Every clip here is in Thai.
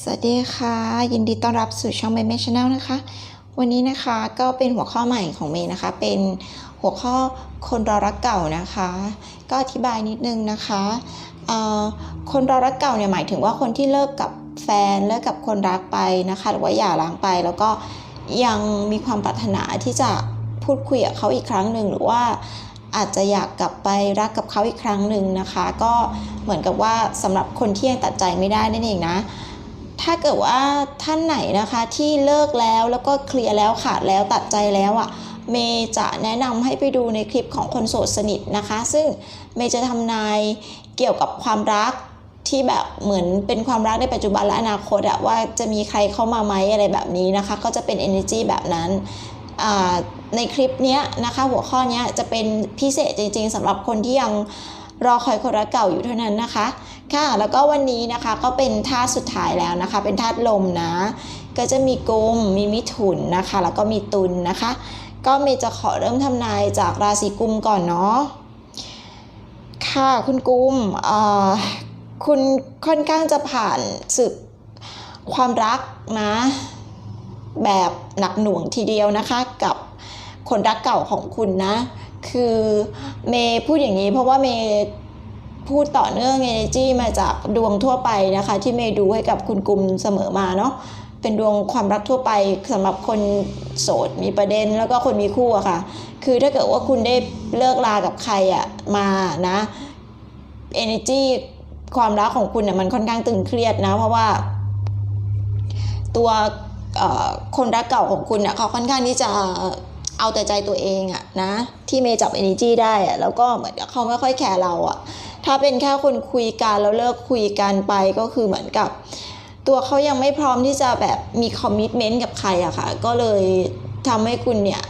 สวัสดีค่ะ ยินดีต้อนรับสู่ช่องเมย์เมชแนลนะคะ วันนี้นะคะก็เป็นหัวข้อใหม่ของเมย์นะคะ เป็นหัวข้อคนรอรักเก่านะคะ ก็อธิบายนิดนึงนะคะคนรอรักเก่าเนี่ยหมายถึงว่าคนที่เลิกกับแฟนเลิกกับคนรักไปนะคะ หรือว่าหย่าร้างไป แล้วก็ยังมีความปรารถนาที่จะพูดคุยกับเขาอีกครั้งหนึ่งหรือว่าอาจจะอยากกลับไปรักกับเขาอีกครั้งหนึ่งนะคะ ก็เหมือนกับว่าสำหรับคนที่ยังตัดใจไม่ได้นั่นเองนะ ถ้าเกิดว่าท่านไหนนะคะที่เลิกแล้วแล้วก็เคลียร์แล้วขาดแล้วตัดใจแล้วอะ่ะเมย์จะแนะนำให้ไปดูในคลิปของคนโสดสนิทนะคะ ซึ่งเมย์จะทำนายเกี่ยวกับความรักที่แบบเหมือนเป็นความรักในปัจจุบันและอนาคตอะว่าจะมีใครเข้ามาไหมอะไรแบบนี้นะคะ ก็จะเป็น energy แบบนั้นในคลิปเนี้ยนะคะหัวข้อนี้จะเป็นพิเศษจริงๆสำหรับคนที่ยังรอคอยคนรักเก่าอยู่เท่านั้นนะคะ ค่ะ แล้วก็วันนี้นะคะก็เป็นธาตุสุดท้ายแล้วนะคะ เป็นธาตุลมนะ ก็จะมีกุมมีมิถุนนะคะ แล้วก็มีตุลนะคะ ก็เมย์จะขอเริ่มทำนายจากราศีกุมก่อนเนาะค่ะคุณกุมเอ่อคุณค่อนข้างจะผ่านศึกความรักนะ แบบหนักหน่วงทีเดียวนะคะกับคนรักเก่าของคุณนะ คือเมย์พูดอย่างนี้เพราะว่าเมย์ พูดต่อเนื่อง energy มาจากดวงทั่วไปนะคะ ที่เมย์ดูให้กับคุณกุมเสมอมาเนาะเป็นดวงความรักทั่วไปสำหรับคนโสดมีประเด็นแล้วก็คนมีคู่อะค่ะ คือถ้าเกิดว่าคุณได้เลิกลากับใครอะมานะ energy ความรักของคุณเนี่ยมันค่อนข้างตึงเครียดนะ เพราะว่า ตัวคนรักเก่าของคุณเนี่ยเขาค่อนข้างที่จะเอาแต่ใจตัวเองอะนะ ที่เมย์จับ energy ได้อะแล้วก็เหมือนกับเขาไม่ค่อยแคร์เราอะ ถ้าเป็นแค่คนคุยกันแล้วเลิกคุยกันไปก็คือเหมือนกับ ตัวเขายังไม่พร้อมที่จะแบบมีคอมมิชเมนต์กับใครอะค่ะ ก็เลยทำให้คุณเนี่ย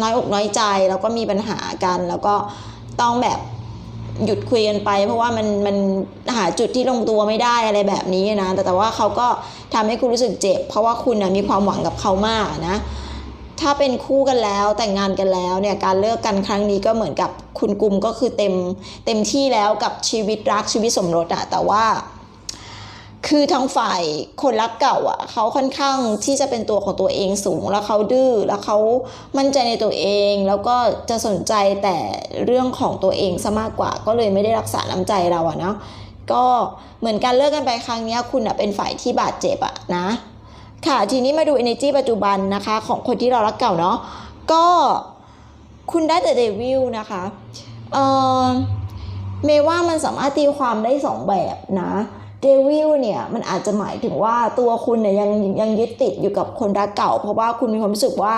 น้อยอกน้อยใจแล้วก็มีปัญหากัน แล้วก็ต้องแบบหยุดคุยกันไป เพราะว่ามันมันหาจุดที่ลงตัวไม่ได้อะไรแบบนี้นะ แต่แต่ว่าเขาก็ทำให้คุณรู้สึกเจ็บ เพราะว่าคุณนะมีความหวังกับเขามากนะ ถ้าเป็นคู่กันแล้วแต่งงานกันแล้วเนี่ยการเลิกกันครั้งนี้ก็เหมือนกับคุณกุมก็คือเต็มเต็มที่แล้วกับชีวิตรักชีวิตสมรสอะแต่ว่า คือทางฝ่ายคนรักเก่าอะเขาค่อนข้างที่จะเป็นตัวของตัวเองสูง แล้วเขาดื้อแล้วเขามั่นใจในตัวเอง แล้วก็จะสนใจแต่เรื่องของตัวเองซะมากกว่า ก็เลยไม่ได้รักษาน้ำใจเราอะเนาะก็เหมือนการเลิกกันไปครั้งนี้คุณอะเป็นฝ่ายที่บาดเจ็บอะนะ ค่ะทีนี้มาดู energy ปัจจุบันนะคะของคนที่เรารักเก่าเนาะก็คุณได้แต่เดวิลนะคะเออเมย์ว่ามันสามารถตีความได้สองแบบนะเดวิลเนี่ยมันอาจจะหมายถึงว่าตัวคุณเนี่ยยังยังยึดติดอยู่กับคนรักเก่า เพราะว่าคุณมีความรู้สึกว่า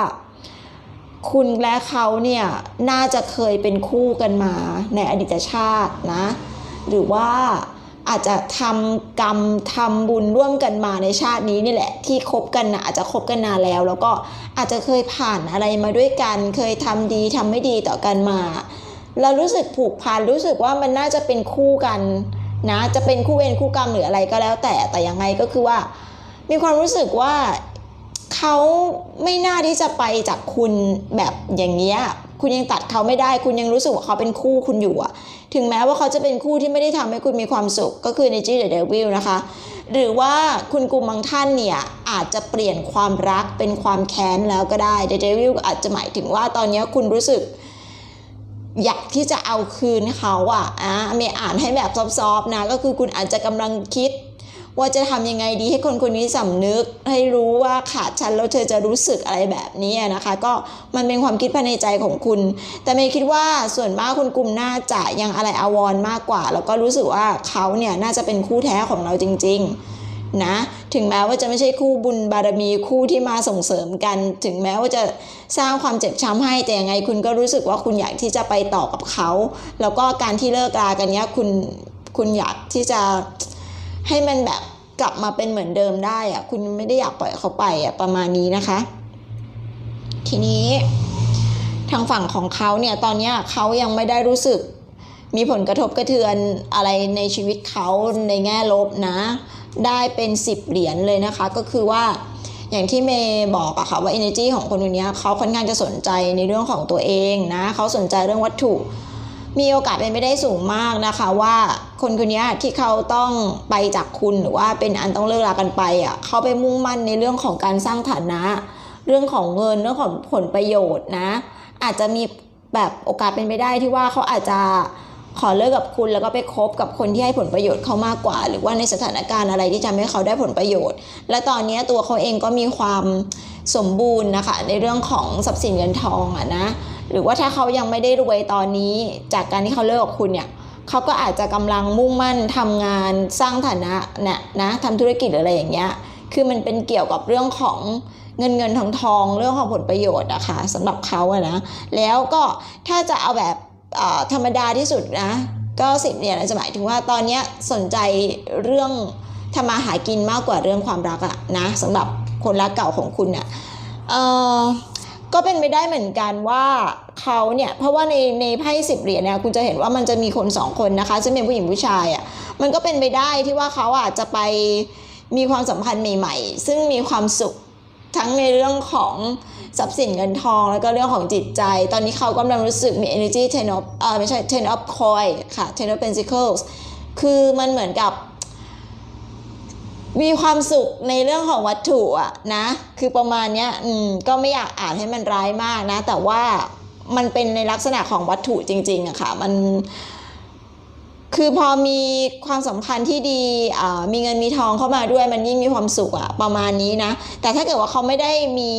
คุณและเขาเนี่ยน่าจะเคยเป็นคู่กันมาในอดีตชาตินะ หรือว่า อาจจะทำกรรมทำบุญร่วมกันมาในชาตินี้นี่แหละ ที่คบกันนะอาจจะคบกันนานแล้ว แล้วก็อาจจะเคยผ่านอะไรมาด้วยกัน เคยทำดีทำไม่ดีต่อกันมา เรารู้สึกผูกพันรู้สึกว่ามันน่าจะเป็นคู่กันนะจะเป็นคู่เวรคู่กรรมหรืออะไรก็แล้วแต่แต่ยังไงก็คือว่า มีความรู้สึกว่าเขาไม่น่าที่จะไปจากคุณแบบอย่างเนี้ย คุณยังตัดเขาไม่ได้ คุณยังรู้สึกว่าเขาเป็นคู่คุณอยู่อะถึงแม้ว่าเขาจะเป็นคู่ที่ไม่ได้ทำให้คุณมีความสุขก็คือ Energy the Devil นะคะ หรือว่าคุณกลุ่มบางท่านเนี่ยอาจจะเปลี่ยนความรักเป็นความแค้นแล้วก็ได้ The Devil อาจจะหมายถึงว่าตอนนี้คุณรู้สึกอยากที่จะเอาคืนเขาอะอะเมย์อ่านให้แบบซอฟๆนะ ก็คือคุณอาจจะกำลังคิด ว่าจะทำยังไงดีให้คนคนนี้สำนึก ให้รู้ว่าขาดฉันแล้วเธอจะรู้สึกอะไรแบบนี้นะคะ ก็มันเป็นความคิดภายในใจของคุณ แต่เมย์คิดว่าส่วนมากคุณกลุ่มน่าจะยังอะไรอาวรมากกว่า แล้วก็รู้สึกว่าเขาเนี่ยน่าจะเป็นคู่แท้ของเราจริง ๆนะถึงแม้ว่าจะไม่ใช่คู่บุญบารมีคู่ที่มาส่งเสริมกัน ถึงแม้ว่าจะสร้างความเจ็บช้ำให้แต่ยังไงคุณก็รู้สึกว่าคุณอยากที่จะไปต่อกับเขา แล้วก็การที่เลิกรากันเนี้ยคุณคุณอยากที่จะ ให้มันแบบกลับมาเป็นเหมือนเดิมได้อะคุณไม่ได้อยากปล่อยเขาไปอะประมาณนี้นะคะ ทีนี้ทางฝั่งของเขาเนี่ยตอนนี้เขายังไม่ได้รู้สึกมีผลกระทบกระเทือนอะไรในชีวิตเขาในแง่ลบนะ ได้เป็น 10 เหรียญเลยนะคะ ก็คือว่าอย่างที่เมย์บอกอะค่ะว่า energy ของคนคนนี้เขาค่อนข้างจะสนใจในเรื่องของตัวเองนะเขาสนใจเรื่องวัตถุ มีโอกาสเป็นไปได้สูงมากนะคะว่าคนคนนี้ที่เขาต้องไปจากคุณหรือว่าเป็นอันต้องเลิกลากันไปอะเขาไปมุ่งมั่นในเรื่องของการสร้างฐานะ เรื่องของเงินเรื่องของผลประโยชน์นะ อาจจะมีแบบโอกาสเป็นไปได้ที่ว่าเขาอาจจะ ขอเลิกกับคุณแล้วก็ไปคบกับคนที่ให้ผลประโยชน์เขามากกว่า หรือว่าในสถานการณ์อะไรที่ทำให้เขาได้ผลประโยชน์ และตอนนี้ตัวเขาเองก็มีความสมบูรณ์นะคะ ในเรื่องของทรัพย์สินเงินทองอะนะหรือว่าถ้าเขายังไม่ได้รวยตอนนี้ จากการที่เขาเลิกกับคุณเนี่ยเขาก็อาจจะกำลังมุ่งมั่นทำงานสร้างฐานะนะนะทำธุรกิจอะไรอย่างเงี้ยคือมันเป็นเกี่ยวกับเรื่องของเงินเงินทองทองเรื่องของผลประโยชน์อะค่ะสำหรับเขาอะนะแล้วก็ถ้าจะเอาแบบ ธรรมดาที่สุดนะก็สิบเนี่ยจะหมายถึงว่าตอนนี้สนใจเรื่องทำมาหากินมากกว่าเรื่องความรักอะนะสำหรับคนรักเก่าของคุณเนี่ยเออก็เป็นไปได้เหมือนกันว่าเขาเนี่ยเพราะว่าในในไพ่สิบเหรียญเนี่ยคุณจะเห็นว่ามันจะมีคนสองคนนะคะซึ่งเป็นผู้หญิงผู้ชายอะมันก็เป็นไปได้ที่ว่าเขาอาจจะไปมีความสัมพันธ์ใหม่ ๆ ซึ่งมีความสุขทั้งในเรื่องของ ทรัพย์สินเงินทอง แล้วก็เรื่องของจิตใจ ตอนนี้เขากำลังรู้สึกมี energy ten of เออไม่ใช่ ten of coin ค่ะ ten of pentacles คือมันเหมือนกับ มีความสุขในเรื่องของวัตถุอะนะ คือประมาณเนี้ยอืมก็ไม่อยากอ่านให้มันร้ายมากนะ แต่ว่ามันเป็นในลักษณะของวัตถุจริงๆอะค่ะ มันคือพอมีความสัมพันธ์ที่ดีอ่ามีเงินมีทองเข้ามาด้วยมันยิ่งมีความสุขอะประมาณนี้นะ แต่ถ้าเกิดว่าเขาไม่ได้มี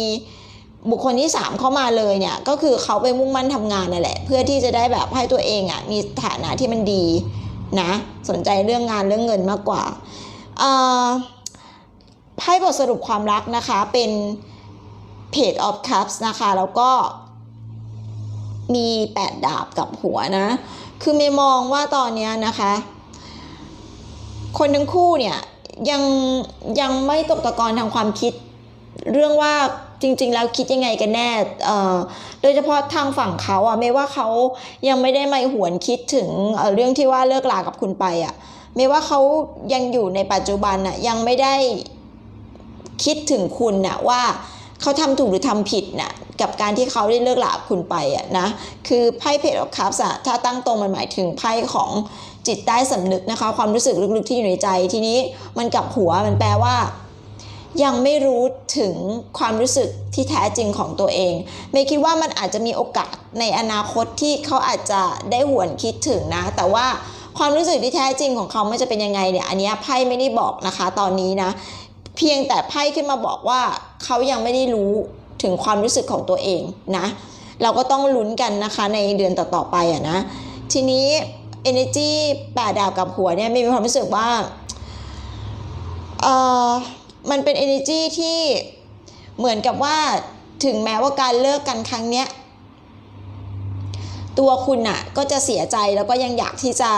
บุคคลที่สามเข้ามาเลยเนี่ยก็คือเขาไปมุ่งมั่นทำงานนั่นแหละ เพื่อที่จะได้แบบให้ตัวเองอะมีฐานะที่มันดีนะสนใจเรื่องงานเรื่องเงินมากกว่าไพ่บทสรุปความรักนะคะเป็น Page of Cups นะคะ แล้วก็มี 8 ดาบกับหัวนะ คือเมย์มองว่าตอนนี้นะคะ คนทั้งคู่เนี่ยยังยังไม่ตกตะกอนทางความคิด เรื่องว่า จริง ๆ แล้วคิดยังไงกันแน่โดยเฉพาะทางฝั่งเขาอะไม่ว่าเขายังไม่ได้ไม่หวนคิดถึงเเรื่องที่ว่าเลิกลากับคุณไปอะไม่ว่าเขายังอยู่ในปัจจุบันอะยังไม่ได้คิดถึงคุณน่ะว่าเขาทำถูกหรือทำผิดน่ะกับการที่เขาได้เลิกลากับคุณไปอะนะคือไพ่เพจออฟคัพส์อะถ้าตั้งตรงมันหมายถึงไพ่ของจิตใต้สำนึกนะคะ ความรู้สึกลึกๆที่อยู่ในใจทีนี้มันกลับหัวมันแปลว่า ยังไม่รู้ถึงความรู้สึกที่แท้จริงของตัวเองเมย์คิดว่ามันอาจจะมีโอกาสในอนาคตที่เขาอาจจะได้หวนคิดถึงนะ แต่ว่าความรู้สึกที่แท้จริงของเขาไม่จะเป็นยังไงเนี่ยอันนี้ไพ่ไม่ได้บอกนะคะตอนนี้นะ เพียงแต่ไพ่ขึ้นมาบอกว่าเขายังไม่ได้รู้ถึงความรู้สึกของตัวเองนะ เราก็ต้องลุ้นกันนะคะในเดือนต่อๆไปอะนะ ทีนี้ energy แปดดาวกับหัวเนี่ยมีความรู้สึกว่าเออ มันเป็น energy ที่เหมือนกับว่าถึงแม้ว่าการเลิกกันครั้งเนี้ยตัวคุณน่ะก็จะเสียใจแล้วก็ยังอยากที่จะ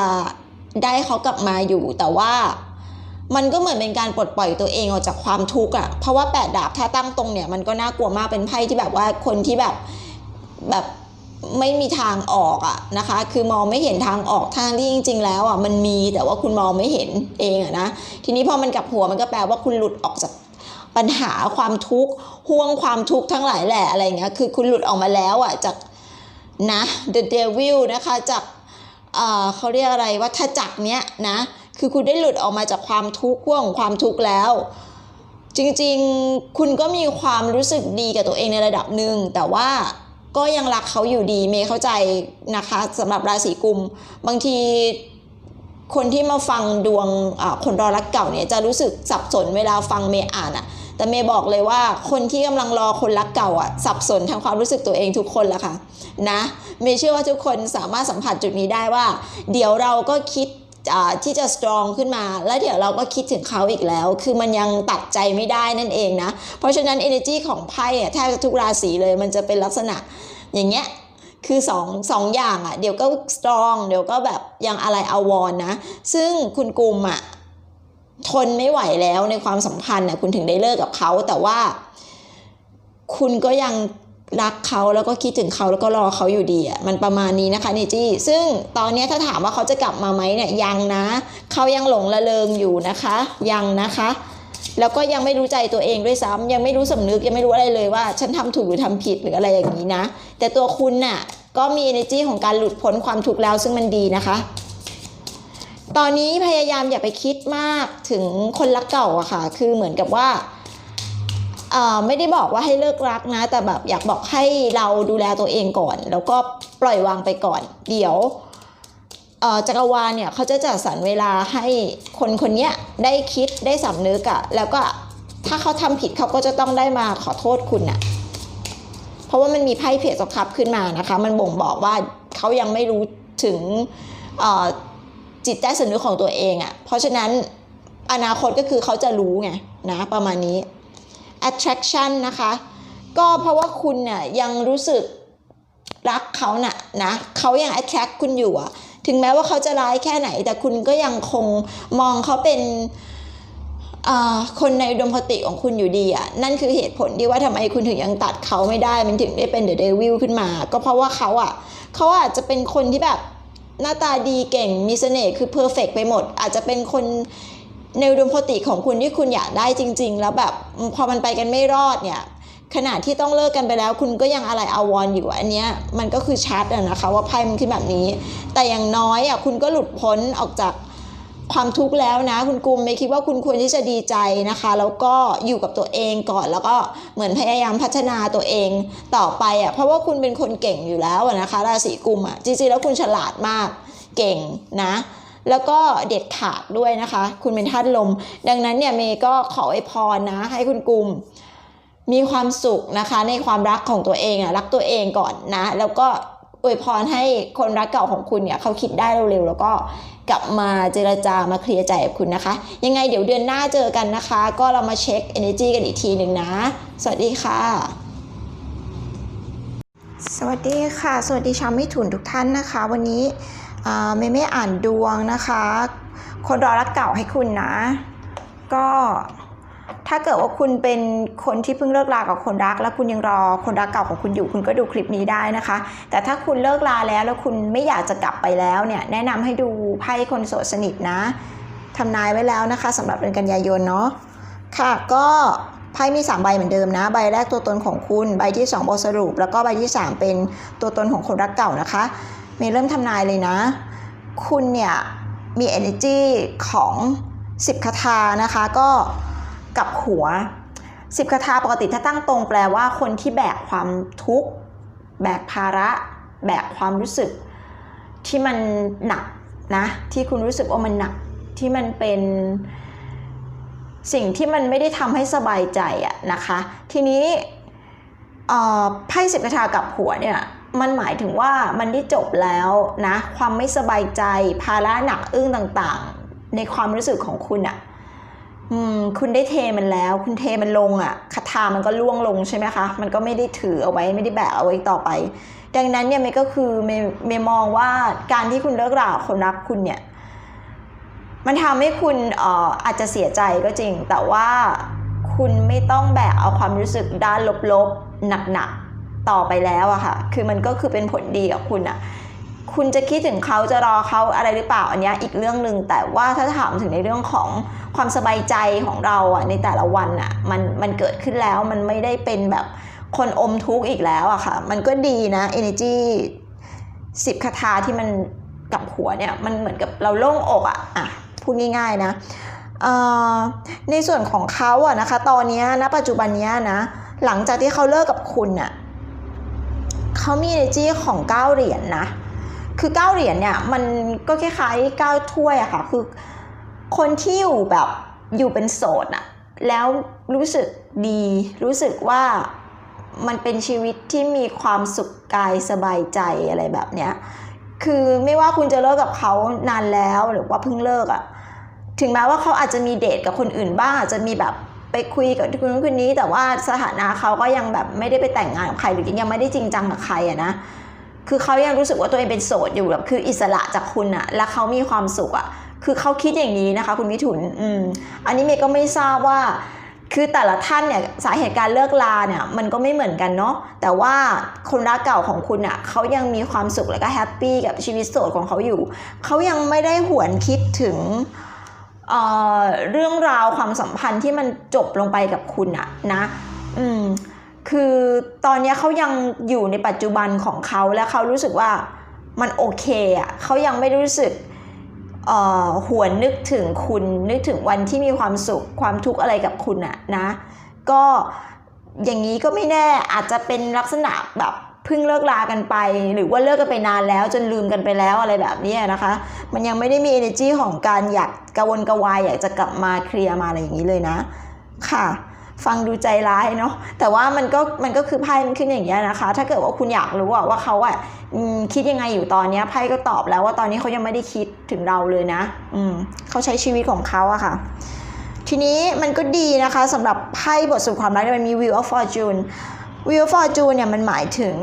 ได้เขากลับมาอยู่ แต่ว่ามันก็เหมือนเป็นการปลดปล่อยตัวเองออกจากความทุกข์อะเพราะว่าแปดดาบถ้าตั้งตรงเนี่ยมันก็น่ากลัวมากเป็นไพ่ที่แบบว่าคนที่แบบแบบ ไม่มีทางออกอะนะคะ คือมองไม่เห็นทางออกทางที่จริง ๆ แล้วอะมันมีแต่ว่าคุณมองไม่เห็นเองอะนะ ทีนี้พอมันกลับหัวมันก็แปลว่าคุณหลุดออกจากปัญหาความทุกข์ห่วงความทุกข์ทั้งหลายแหละอะไรเงี้ย คือคุณหลุดออกมาแล้วอะจากนะ the devil นะคะจากเอ่อเขาเรียกอะไรว่าถ้าจักเนี้ยนะ คือคุณได้หลุดออกมาจากความทุกข์ห่วงความทุกข์แล้ว จริงๆ คุณก็มีความรู้สึกดีกับตัวเองในระดับหนึ่งแต่ว่า ก็ยังรักเขาอยู่ดีเมย์เข้าใจนะคะสำหรับราศีกุม บางทีคนที่มาฟังดวงคนรอรักเก่าเนี่ยจะรู้สึกสับสนเวลาฟังเมย์อ่านอะแต่เมย์บอกเลยว่าคนที่กำลังรอคนรักเก่าอะสับสนทางความรู้สึกตัวเองทุกคนละค่ะนะเมย์เชื่อว่าทุกคนสามารถสัมผัสจุดนี้ได้ว่า เดี๋ยวเราก็คิด ที่จะสตรองขึ้นมา แล้วเดี๋ยวเราก็คิดถึงเขาอีกแล้ว คือมันยังตัดใจไม่ได้นั่นเองนะ เพราะฉะนั้น energy ของไพ่แทบจะทุกราศีเลย มันจะเป็นลักษณะอย่างเงี้ยคือสองสองอย่างอะ่ะ เดี๋ยวก็สตรอง เดี๋ยวก็แบบยังอะไรอาวรณ์นะ ซึ่งคุณกุมอะ่ะทนไม่ไหวแล้วในความสัมพันธ์น่ะคุณถึงได้เลิกกับเขาแต่ว่า คุณก็ยัง รักเขาแล้วก็คิดถึงเขาแล้วก็รอเขาอยู่ดีอะมันประมาณนี้นะคะเนจี้ซึ่งตอนนี้ถ้าถามว่าเขาจะกลับมาไหมเนี่ยยังนะ เขายังหลงระเริงอยู่นะคะ ยังนะคะ แล้วก็ยังไม่รู้ใจตัวเองด้วยซ้ำยังไม่รู้สำนึกยังไม่รู้อะไรเลยว่า ฉันทำถูกหรือทำผิดหรืออะไรอย่างนี้นะ แต่ตัวคุณน่ะก็มี energy ของการหลุดพ้นความทุกข์แล้วซึ่งมันดีนะคะตอนนี้พยายามอย่าไปคิดมากถึงคนรักเก่าอะค่ะ คือเหมือนกับว่า ไม่ได้บอกว่าให้เลิกรักนะ แต่แบบอยากบอกให้เราดูแลตัวเองก่อน แล้วก็ปล่อยวางไปก่อน เดี๋ยวจักรวาลเนี่ยเขาจะจัดสรรเวลาให้คนคนเนี้ยได้คิดได้สำนึกอะแล้วก็ถ้าเขาทำผิดเขาก็จะต้องได้มาขอโทษคุณอะเพราะว่ามันมีไพ่เพจสครับขึ้นมานะคะ มันบ่งบอกว่าเขายังไม่รู้ถึงจิตใต้สำนึกของตัวเองอะเพราะฉะนั้นอนาคตก็คือเขาจะรู้ไงนะประมาณนี้ attraction นะคะ ก็เพราะว่าคุณเนี่ยยังรู้สึกรักเขาน่ะนะเขายัง attract คุณอยู่อะถึงแม้ว่าเขาจะร้ายแค่ไหน แต่คุณก็ยังคงมองเขาเป็นอ่าคนในอุดมคติของคุณอยู่ดีอะนั่นคือเหตุผลที่ว่าทำไมคุณถึงยังตัดเขาไม่ได้ มันถึงได้เป็น the devil ขึ้นมา ก็เพราะว่าเขาอะเขาอาจจะเป็นคนที่แบบหน้าตาดีเก่งมีเสน่ห์คือเพอร์เฟกไปหมด อาจจะเป็นคน ในอุดมคติของคุณที่คุณอยากได้จริง ๆ แล้วแบบพอมันไปกันไม่รอดเนี่ยขณะที่ต้องเลิกกันไปแล้ว คุณก็ยังอะไรอาวรณ์อยู่อันเนี้ยมันก็คือชัดอะนะคะว่าไพ่มันขึ้นแบบนี้ แต่อย่างน้อยอะคุณก็หลุดพ้นออกจากความทุกข์แล้วนะ คุณกุมไม่คิดว่าคุณควรที่จะดีใจนะคะ แล้วก็อยู่กับตัวเองก่อนแล้วก็เหมือนพยายามพัฒนาตัวเองต่อไปอะเพราะว่าคุณเป็นคนเก่งอยู่แล้วนะคะราศีกุมอะจริงๆแล้วคุณฉลาดมากเก่งนะ แล้วก็เด็ดขาดด้วยนะคะ คุณเป็นธาตุลม ดังนั้นเนี่ยเมย์ก็ขออวยพรนะ ให้คุณกุมมีความสุขนะคะ ในความรักของตัวเองอะรักตัวเองก่อนนะ แล้วก็อวยพรให้คนรักเก่าของคุณเนี่ยเขาคิดได้เร็วๆแล้วก็กลับมาเจรจามาเคลียร์ใจกับคุณนะคะ ยังไงเดี๋ยวเดือนหน้าเจอกันนะคะ ก็เรามาเช็ค energy กันอีกทีหนึ่งนะ สวัสดีค่ะ สวัสดีค่ะ สวัสดีชาวมิถุนทุกท่านนะคะ วันนี้ เมย์ไม่อ่านดวงนะคะ คนรอรักเก่าให้คุณนะ ก็ถ้าเกิดว่าคุณเป็นคนที่เพิ่งเลิกรากับคนรัก แล้วคุณยังรอคนรักเก่าของคุณอยู่คุณก็ดูคลิปนี้ได้นะคะ แต่ถ้าคุณเลิกราแล้วแล้วคุณไม่อยากจะกลับไปแล้วเนี่ยแนะนำให้ดูไพ่คนโสดสนิทนะทำนายไว้แล้วนะคะสำหรับเดือนกันยายนเนาะค่ะก็ไพ่มี 3 ใบเหมือนเดิมนะ ใบแรกตัวตนของคุณ ใบที่ 2 บทสรุป แล้วก็ใบที่ 3 เป็นตัวตนของคนรักเก่านะคะ เมย์เริ่มทำนายเลยนะ คุณเนี่ย มี energy ของ 10คาถานะคะ ก็กับหัว 10คาถาปกติถ้าตั้งตรงแปลว่าคนที่แบกความทุกข์ แบกภาระ แบกความรู้สึก ที่มันหนักนะ ที่คุณรู้สึกว่ามันหนักที่มันเป็นสิ่งที่มันไม่ได้ทำให้สบายใจอะนะคะ ทีนี้ไพ่สิบคาถากับหัวเนี่ย มันหมายถึงว่ามันได้จบแล้วนะ ความไม่สบายใจ ภาระหนักอึ้งต่างๆ ในความรู้สึกของคุณอะ่ะคุณได้เทมันแล้ว คุณเทมันลงอะ่ะคาถามันก็ล่วงลงใช่ไหมคะ มันก็ไม่ได้ถือเอาไว้ไม่ได้แบกเอาไว้ต่อไป ดังนั้นเนี่ยเมย์ก็คือเมย์มองว่าการที่คุณเลิกราคนรักคุณเนี่ย มันทำให้คุณเอ่ออาจจะเสียใจก็จริง แต่ว่าคุณไม่ต้องแบกเอาความรู้สึกด้านลบๆหนักๆ ต่อไปแล้วอะค่ะ คือมันก็คือเป็นผลดีกับคุณอะคุณจะคิดถึงเขาจะรอเขาอะไรหรือเปล่าอันนี้อีกเรื่องหนึ่งแต่ว่าถ้าถามถึงในเรื่องของความสบายใจของเราอะในแต่ละวันอะมันมันเกิดขึ้นแล้วมันไม่ได้เป็นแบบคนอมทุกข์อีกแล้วอะค่ะ มันก็ดีนะ energy สิบคาถาที่มันกับหัวเนี่ยมันเหมือนกับเราโล่งอกอะอะพูดง่ายๆนะในส่วนของเขาอะนะคะ ตอนนี้ยนะปัจจุบันนี้นะหลังจากที่เขาเลิกกับคุณอะ เขามี energy ของเก้าเหรียญนะคือเก้าเหรียญเนี่ยมันก็คล้ายๆเก้าถ้วยอะค่ะคือคนที่อยู่แบบอยู่เป็นโสดอะแล้วรู้สึกดีรู้สึกว่ามันเป็นชีวิตที่มีความสุขกายสบายใจอะไรแบบเนี้ยคือไม่ว่าคุณจะเลิกกับเขานานแล้วหรือว่าเพิ่งเลิกอะถึงแม้ว่าเขาอาจจะมีเดทกับคนอื่นบ้างอาจจะมีแบบ ไปคุยกับคนนู้นคนนี้ แต่ว่าสถานะเขาก็ยังแบบไม่ได้ไปแต่งงานกับใครหรือยังไม่ได้จริงจังกับใครอะนะคือเขายังรู้สึกว่าตัวเองเป็นโสดอยู่แบบคืออิสระจากคุณอะและเขามีความสุขอะคือเขาคิดอย่างนี้นะคะ คุณมิถุนอืมอันนี้เมย์ก็ไม่ทราบว่า คือแต่ละท่านเนี่ยสาเหตุการเลิกลาเนี่ยมันก็ไม่เหมือนกันเนาะแต่ว่าคนรักเก่าของคุณอะเขายังมีความสุขและก็แฮปปี้กับชีวิตโสดของเขาอยู่เขายังไม่ได้หวนคิดถึง เเรื่องราวความสัมพันธ์ที่มันจบลงไปกับคุณอะนะ อืม คือตอนนี้เขายังอยู่ในปัจจุบันของเขาและเขารู้สึกว่ามันโอเคอะเขายังไม่รู้สึกเอ่อหวนนึกถึงคุณนึกถึงวันที่มีความสุขความทุกข์อะไรกับคุณอะนะ ก็อย่างนี้ก็ไม่แน่อาจจะเป็นลักษณะแบบ เพิ่งเลิกลากันไป หรือว่าเลิกกันไปนานแล้วจนลืมกันไปแล้วอะไรแบบนี้นะคะ มันยังไม่ได้มี energy ของการอยากกระวนกระวายอยากจะกลับมาเคลียร์มาอะไรอย่างนี้เลยนะ ค่ะฟังดูใจร้ายเนาะแต่ว่ามันก็มันก็คือไพ่มันขึ้นอย่างเงี้ยนะคะ ถ้าเกิดว่าคุณอยากรู้ว่าเขาอะคิดยังไงอยู่ตอนเนี้ยไพ่ก็ตอบแล้วว่าตอนนี้เขายังไม่ได้คิดถึงเราเลยนะ อืมเขาใช้ชีวิตของเขาอะค่ะ ทีนี้มันก็ดีนะคะสำหรับไพ่บทสรุปความรักมันมี Wheel of Fortune Wheel of Fortune เนี่ยมันหมายถึง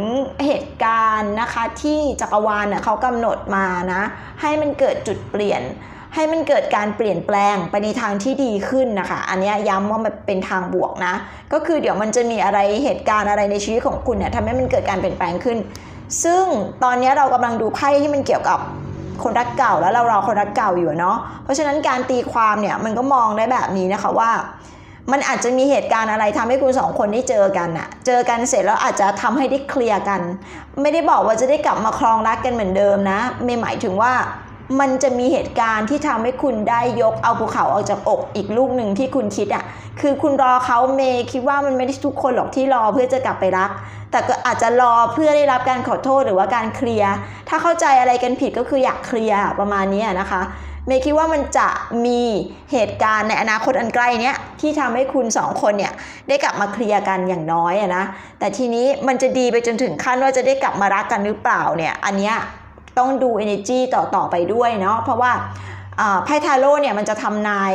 เหตุการณ์นะคะที่จักรวาลเนี่ยเขากำหนดมานะให้มันเกิดจุดเปลี่ยน ให้มันเกิดการเปลี่ยนแปลงไปในทางที่ดีขึ้นนะคะ อันนี้ย้ำว่ามันเป็นทางบวกนะ ก็คือเดี๋ยวมันจะมีอะไรเหตุการณ์อะไรในชีวิตของคุณเนี่ยทำให้มันเกิดการเปลี่ยนแปลงขึ้น ซึ่งตอนนี้เรากำลังดูไพ่ที่มันเกี่ยวกับคนรักเก่าแล้วเรารอคนรักเก่าอยู่เนาะเพราะฉะนั้นการตีความเนี่ยมันก็มองได้แบบนี้นะคะว่า มันอาจจะมีเหตุการณ์อะไรทำให้คุณสองคนได้เจอกันอะเจอกันเสร็จแล้วอาจจะทำให้ได้เคลียร์กัน ไม่ได้บอกว่าจะได้กลับมาครองรักกันเหมือนเดิมนะ ไม่หมายถึงว่ามันจะมีเหตุการณ์ที่ทำให้คุณได้ยกเอาภูเขาออกจากอกอีกลูกหนึ่งที่คุณคิดอะ่ะ คือคุณรอเขาเมย์คิดว่ามันไม่ได้ทุกคนหรอกที่รอเพื่อจะกลับไปรัก แต่ก็อาจจะรอเพื่อได้รับการขอโทษหรือว่าการเคลียร์ ถ้าเข้าใจอะไรกันผิดก็คืออยากเคลียร์ประมาณนี้นะคะ เมย์คิดว่ามันจะมีเหตุการณ์ในอนาคตอันใกล้เนี้ยที่ทำให้คุณสองคนเนี่ยได้กลับมาเคลียร์กันอย่างน้อยอะนะแต่ทีนี้มันจะดีไปจนถึงขั้นว่าจะได้กลับมารักกันหรือเปล่าเนี่ยอันเนี้ยต้องดู energy ต่อต่อไปด้วยเนาะเพราะว่าไพ่ทาโร่เนี่ยมันจะทำนาย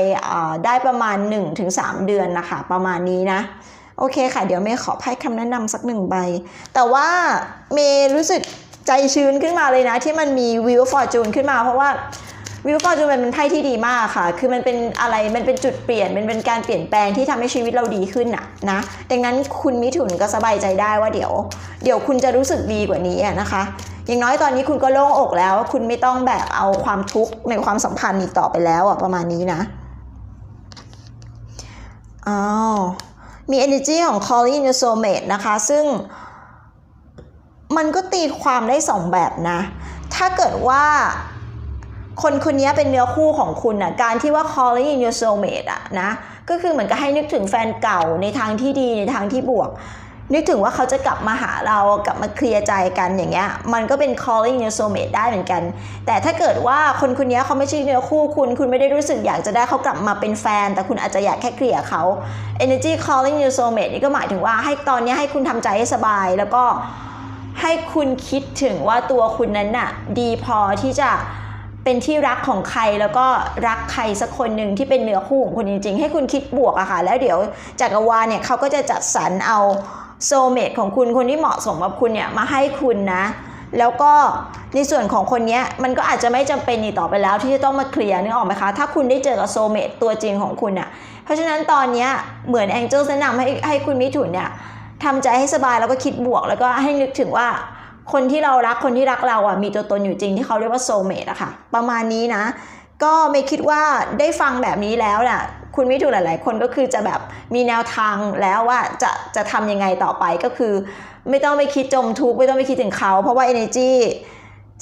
ได้ประมาณ 1-3 เดือนนะคะประมาณนี้นะโอเคค่ะ เดี๋ยวเมย์ขอไพ่คำแนะนำสักหนึ่งใบ แต่ว่าเมย์รู้สึกใจชื้นขึ้นมาเลยนะ ที่มันมีวิวฟอร์จูนขึ้นมาเพราะว่า วิวฟอร์จูนมันเป็นไพ่ที่ดีมากค่ะ คือมันเป็นอะไรมันเป็นจุดเปลี่ยนมันเป็นการเปลี่ยนแปลงที่ทำให้ชีวิตเราดีขึ้นน่ะนะดังนั้นคุณมิถุนก็สบายใจได้ว่าเดี๋ยว เดี๋ยวคุณจะรู้สึกดีกว่านี้อะนะคะอย่างน้อยตอนนี้คุณก็โล่งอกแล้ว คุณไม่ต้องแบกเอาความทุกข์ในความสัมพันธ์อีกต่อไปแล้วอะประมาณนี้นะอ้าวมี energy ของ calling your soulmate นะคะ ซึ่งมันก็ตีความได้สองแบบนะ ถ้าเกิดว่า คนคนนี้เป็นเนื้อคู่ของคุณน่ะการที่ว่า calling in your soulmate อะนะ ก็คือเหมือนกับให้นึกถึงแฟนเก่าในทางที่ดีในทางที่บวก นึกถึงว่าเขาจะกลับมาหาเรากลับมาเคลียร์ใจกันอย่างเงี้ย มันก็เป็น calling your soulmate ได้เหมือนกัน แต่ถ้าเกิดว่าคนคนนี้เขาไม่ใช่เนื้อคู่คุณ คุณไม่ได้รู้สึกอยากจะได้เขากลับมาเป็นแฟน แต่คุณอาจจะอยากแค่เคลียร์เขา energy calling your soulmate นี่ก็หมายถึงว่าให้ตอนนี้ให้คุณทำใจให้สบายแล้วก็ให้คุณคิดถึงว่าตัวคุณนั้นน่ะดีพอที่จะ เป็นที่รักของใครแล้วก็รักใครสักคนหนึ่งที่เป็นเนื้อคู่ของคุณจริง ๆ ให้คุณคิดบวกอะค่ะแล้วเดี๋ยวจักรวาลเนี่ยเขาก็จะจัดสรรเอาโซเมตของคุณคนที่เหมาะสมกับคุณเนี่ยมาให้คุณนะ แล้วก็ในส่วนของคนเนี้ยมันก็อาจจะไม่จำเป็นอีกต่อไปแล้วที่จะต้องมาเคลียร์นึกออกไหมคะ ถ้าคุณได้เจอกับโซเมตตัวจริงของคุณอะเพราะฉะนั้นตอนเนี้ยเหมือนแองเจิลแนะนำให้ให้คุณมิถุนเนี่ยทำใจให้สบายแล้วก็คิดบวกแล้วก็ให้นึกถึงว่า คนที่เรารักคนที่รักเราอะมีตัวตนอยู่จริงที่เขาเรียกว่าโซเมตอะค่ะ ประมาณนี้นะ ก็ไม่คิดว่าได้ฟังแบบนี้แล้วน่ะคุณมิถุหลาย ๆ คนก็คือจะแบบมีแนวทางแล้วว่าจะจะทำยังไงต่อไปก็คือ ไม่ต้องไปคิดจมทุกข์ไม่ต้องไปคิดถึงเขา เพราะว่า energy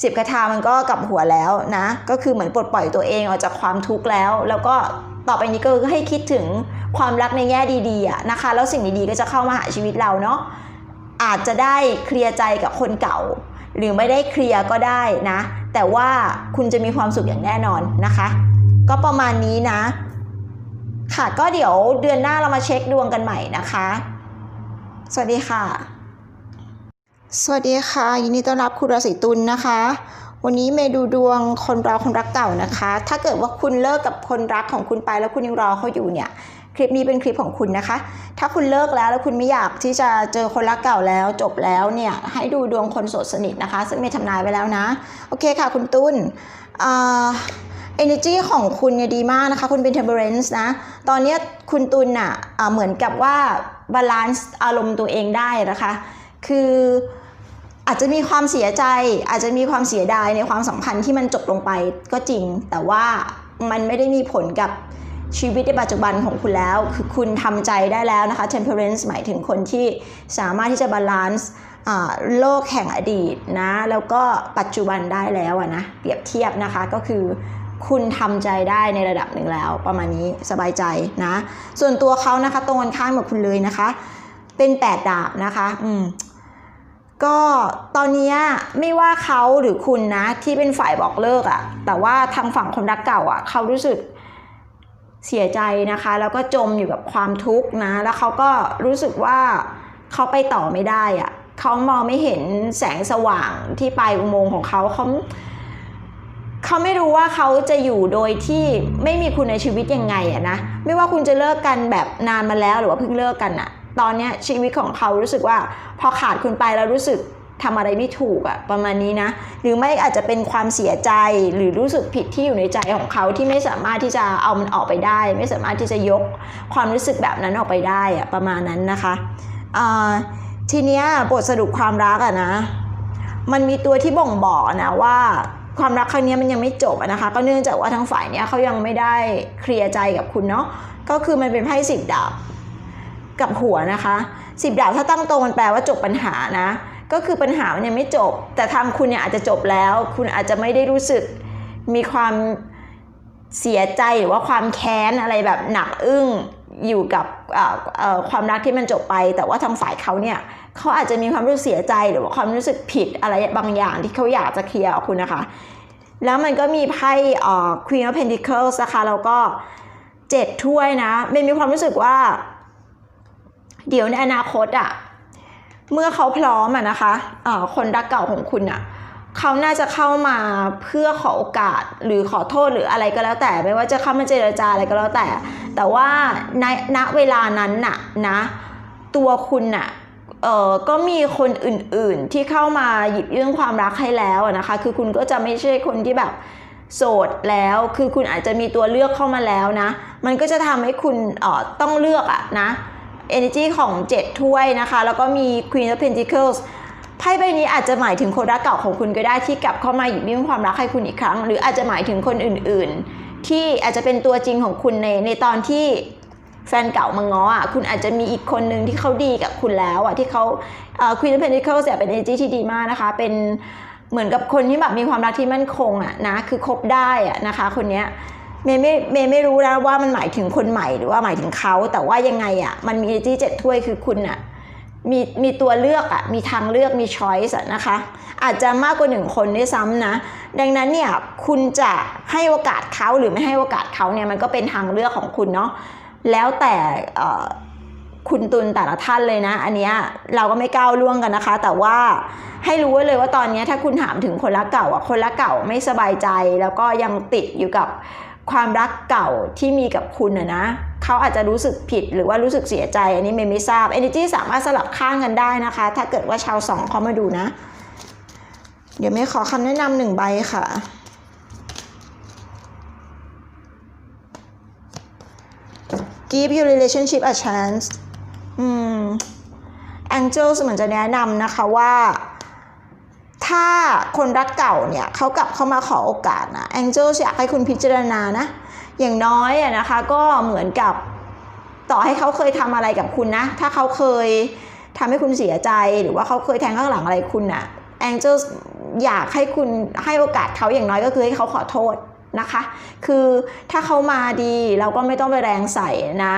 สิบคาถามันก็กลับหัวแล้วนะ ก็คือเหมือนปลดปล่อยตัวเองออกจากความทุกข์แล้ว แล้วก็ต่อไปนี้ก็ให้คิดถึงความรักในแง่ดีๆนะคะ แล้วสิ่งดีๆก็จะเข้ามาหาชีวิตเราเนาะ อาจจะได้เคลียร์ใจกับคนเก่า หรือไม่ได้เคลียร์ก็ได้นะ แต่ว่าคุณจะมีความสุขอย่างแน่นอนนะคะ ก็ประมาณนี้นะ ค่ะก็เดี๋ยวเดือนหน้าเรามาเช็คดวงกันใหม่นะคะ สวัสดีค่ะ สวัสดีค่ะ ยินดีต้อนรับคุณราศีตุลนะคะ วันนี้เมดูดวงคนรอคนรักเก่านะคะ ถ้าเกิดว่าคุณเลิกกับคนรักของคุณไปแล้วคุณยังรอเขาอยู่เนี่ย คลิปนี้เป็นคลิปของคุณนะคะ ถ้าคุณเลิกแล้วแล้วคุณไม่อยากที่จะเจอคนรักเก่าแล้วจบแล้วเนี่ยให้ดูดวงคนโสดสนิทนะคะ ซึ่งเมย์ทำนายไปแล้วนะ โอเคค่ะคุณตุ้นอ่า energy ของคุณเนี่ยดีมากนะคะ คุณเป็น temperance นะ ตอนนี้คุณตุลน่ะอ่าเหมือนกับว่าบาลานซ์อารมณ์ตัวเองได้นะคะ คือ อาจจะมีความเสียใจ อาจจะมีความเสียดายในความสัมพันธ์ที่มันจบลงไปก็จริง แต่ว่ามันไม่ได้มีผลกับชีวิตในปัจจุบันของคุณแล้ว คือคุณทำใจได้แล้วนะคะ temperance หมายถึงคนที่สามารถที่จะบาลานซ์โลกแห่งอดีตนะ แล้วก็ปัจจุบันได้แล้วนะ เปรียบเทียบนะคะก็คือคุณทำใจได้ในระดับหนึ่งแล้ว ประมาณนี้สบายใจนะ ส่วนตัวเขานะคะตรงกันข้ามกับคุณเลยนะคะ เป็นแปดดาบนะคะ อืม ก็ตอนนี้ไม่ว่าเขาหรือคุณนะที่เป็นฝ่ายบอกเลิกอะแต่ว่าทางฝั่งคนรักเก่าอะเขารู้สึกเสียใจนะคะ แล้วก็จมอยู่กับความทุกข์นะ แล้วเขาก็รู้สึกว่าเขาไปต่อไม่ได้อะเขามองไม่เห็นแสงสว่างที่ปลายอุโมงค์ของเขาเขาเขาไม่รู้ว่าเขาจะอยู่โดยที่ไม่มีคุณในชีวิตยังไงอะนะ ไม่ว่าคุณจะเลิกกันแบบนานมาแล้วหรือว่าเพิ่งเลิกกันอะ ตอนเนี้ยชีวิตของเขารู้สึกว่า พอขาดคุณไปแล้วรู้สึกทำอะไรไม่ถูกอะประมาณนี้นะ หรือไม่อาจจะเป็นความเสียใจหรือรู้สึกผิดที่อยู่ในใจของเขาที่ไม่สามารถที่จะเอามันออกไปได้ ไม่สามารถที่จะยกความรู้สึกแบบนั้นออกไปได้อะประมาณนั้นนะคะทีเนี้ยบทสรุปความรักอะนะ มันมีตัวที่บ่งบอกนะว่าความรักครั้งนี้มันยังไม่จบนะคะ ก็เนื่องจากว่าทั้งฝ่ายเนี้ยเขายังไม่ได้เคลียร์ใจกับคุณเนาะก็คือมันเป็นไพ่สิบดาบ กับหัวนะคะสิบดาบถ้าตั้งตรงมันแปลว่าจบปัญหานะ ก็คือปัญหามันยังไม่จบ แต่ทางคุณเนี่ยอาจจะจบแล้ว คุณอาจจะไม่ได้รู้สึกมีความเสียใจหรือว่าความแค้นอะไรแบบหนักอึ้งอยู่กับความรักที่มันจบไป แต่ว่าทางฝ่ายเขาเนี่ยเขาอาจจะมีความรู้สึกเสียใจหรือว่าความรู้สึกผิดอะไรบางอย่างที่เขาอยากจะเคลียร์กับคุณนะคะ แล้วมันก็มีไพ่เอ่อ Queen of Pentacles นะคะแล้วก็เจ็ดถ้วยนะเมย์มีความรู้สึกว่า เดี๋ยวในอนาคตอะเมื่อเขาพร้อมอะนะคะเอ่อคนรักเก่าของคุณอะเขาน่าจะเข้ามาเพื่อขอโอกาสหรือขอโทษหรืออะไรก็แล้วแต่ ไม่ว่าจะเข้ามาเจรจาอะไรก็แล้วแต่ แต่ว่าในณเวลานั้นน่ะนะ ตัวคุณน่ะเออก็มีคนอื่นๆที่เข้ามาหยิบยื่นความรักให้แล้วนะคะ คือคุณก็จะไม่ใช่คนที่แบบโสดแล้ว คือคุณอาจจะมีตัวเลือกเข้ามาแล้วนะ มันก็จะทำให้คุณเอ่อต้องเลือกอะนะ energy ของ 7 ถ้วยนะคะ แล้วก็มี Queen of Pentacles ไพ่ใบนี้อาจจะหมายถึงคนรักเก่าของคุณก็ได้ที่กลับเข้ามาหยิบยื่นความรักให้คุณอีกครั้ง หรืออาจจะหมายถึงคนอื่นๆ ที่อาจจะเป็นตัวจริงของคุณในในตอนที่แฟนเก่ามาง้ออะคุณอาจจะมีอีกคนนึงที่เขาดีกับคุณแล้วอะที่เขาเอ่อ Queen of Pentacles เนี่ยเป็น energy ที่ดีมากนะคะ เป็นเหมือนกับคนที่แบบมีความรักที่มั่นคงอะนะคือคบได้อะนะคะ คนเนี้ย เมย์ไม่เมย์ไม่รู้นะว่ามันหมายถึงคนใหม่หรือว่าหมายถึงเขาแต่ว่ายังไงอะ่ะมันมี energy เจ็ดถ้วยคือคุณอะ่ะมีมีตัวเลือกอะ่ะมีทางเลือกมี choice อะนะคะ อาจจะมากกว่าหนึ่งคนด้วยซ้ำนะ ดังนั้นเนี่ยคุณจะให้โอกาสเขาหรือไม่ให้โอกาสเขาเนี่ยมันก็เป็นทางเลือกของคุณเนาะแล้วแต่คุณตุนแต่ละท่านเลยนะ อันเนี้ยเราก็ไม่ก้าวล่วงกันนะคะ แต่ว่าให้รู้ไว้เลยว่าตอนนี้ถ้าคุณถามถึงคนรักเก่าอะคนรักเก่าไม่สบายใจแล้วก็ยังติดอยู่กับ ความรักเก่าที่มีกับคุณนะนะเขาอาจจะรู้สึกผิดหรือว่ารู้สึกเสียใจ อันนี้เมย์ไม่ทราบ Energy สามารถสลับข้างกันได้นะคะ ถ้าเกิดว่าชาวสองเขามาดูนะ เดี๋ยวเมย์ขอคำแนะนำหนึ่งใบค่ะ Give your relationship a chance อืม Angels เหมือนจะแนะนำนะคะว่า ถ้าคนรักเก่าเนี่ยเขากลับเข้ามาขอโอกาสนะแองเจิลอยากให้คุณพิจารณานะ อย่างน้อยอะนะคะก็เหมือนกับต่อให้เขาเคยทำอะไรกับคุณนะ ถ้าเขาเคยทำให้คุณเสียใจหรือว่าเขาเคยแทงข้างหลังอะไรคุณนะแองเจิลอยากให้คุณให้โอกาสเขาอย่างน้อยก็คือให้เขาขอโทษ นะคะ คือถ้าเขามาดีเราก็ไม่ต้องไปแรงใส่นะ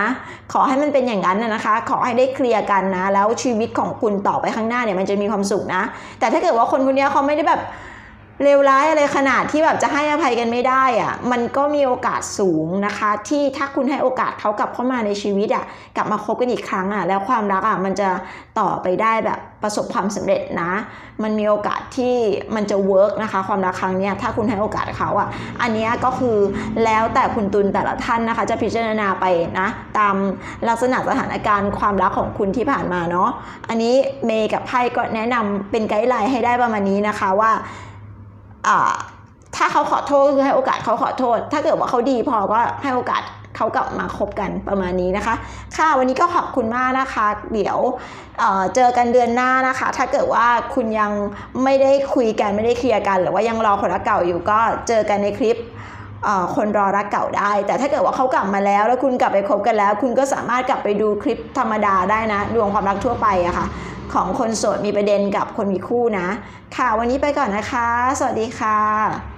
ขอให้มันเป็นอย่างนั้นนะนะคะ ขอให้ได้เคลียร์กันนะ แล้วชีวิตของคุณต่อไปข้างหน้าเนี่ยมันจะมีความสุขนะ แต่ถ้าเกิดว่าคนคนนี้เขาไม่ได้แบบ เลวร้ายอะไรขนาดที่แบบจะให้อภัยกันไม่ได้อะมันก็มีโอกาสสูงนะคะ ที่ถ้าคุณให้โอกาสเขากลับเข้ามาในชีวิตอะกลับมาคบกันอีกครั้งอะแล้วความรักอะมันจะต่อไปได้แบบประสบความสำเร็จนะ มันมีโอกาสที่มันจะเวิร์กนะคะ ความรักครั้งนี้ถ้าคุณให้โอกาสเขาอะอันนี้ก็คือแล้วแต่คุณตุลแต่ละท่านนะคะ จะพิจารณาไปนะ ตามลักษณะสถานการณ์ความรักของคุณที่ผ่านมาเนาะอันนี้เมย์กับไพ่ก็แนะนำเป็นไกด์ไลน์ให้ได้ประมาณนี้นะคะว่า ถ้าเขาขอโทษคือให้โอกาสเขาขอโทษ ถ้าเกิดว่าเขาดีพอก็ให้โอกาสเขากลับมาคบกันประมาณนี้นะคะ ค่ะวันนี้ก็ขอบคุณมากนะคะ เดี๋ยวเเจอกันเดือนหน้านะคะ ถ้าเกิดว่าคุณยังไม่ได้คุยกันไม่ได้เคลียร์กัน หรือว่ายังรอคนรักเก่าอยู่ก็เจอกันในคลิปคนรอรักเก่าได้ แต่ถ้าเกิดว่าเขากลับมาแล้ว แล้วคุณกลับไปคบกันแล้ว คุณก็สามารถกลับไปดูคลิปธรรมดาได้นะดวงความรักทั่วไปอะคะ่ะ ของคนโสดมีประเด็นกับคนมีคู่นะ ค่ะวันนี้ไปก่อนนะคะ สวัสดีค่ะ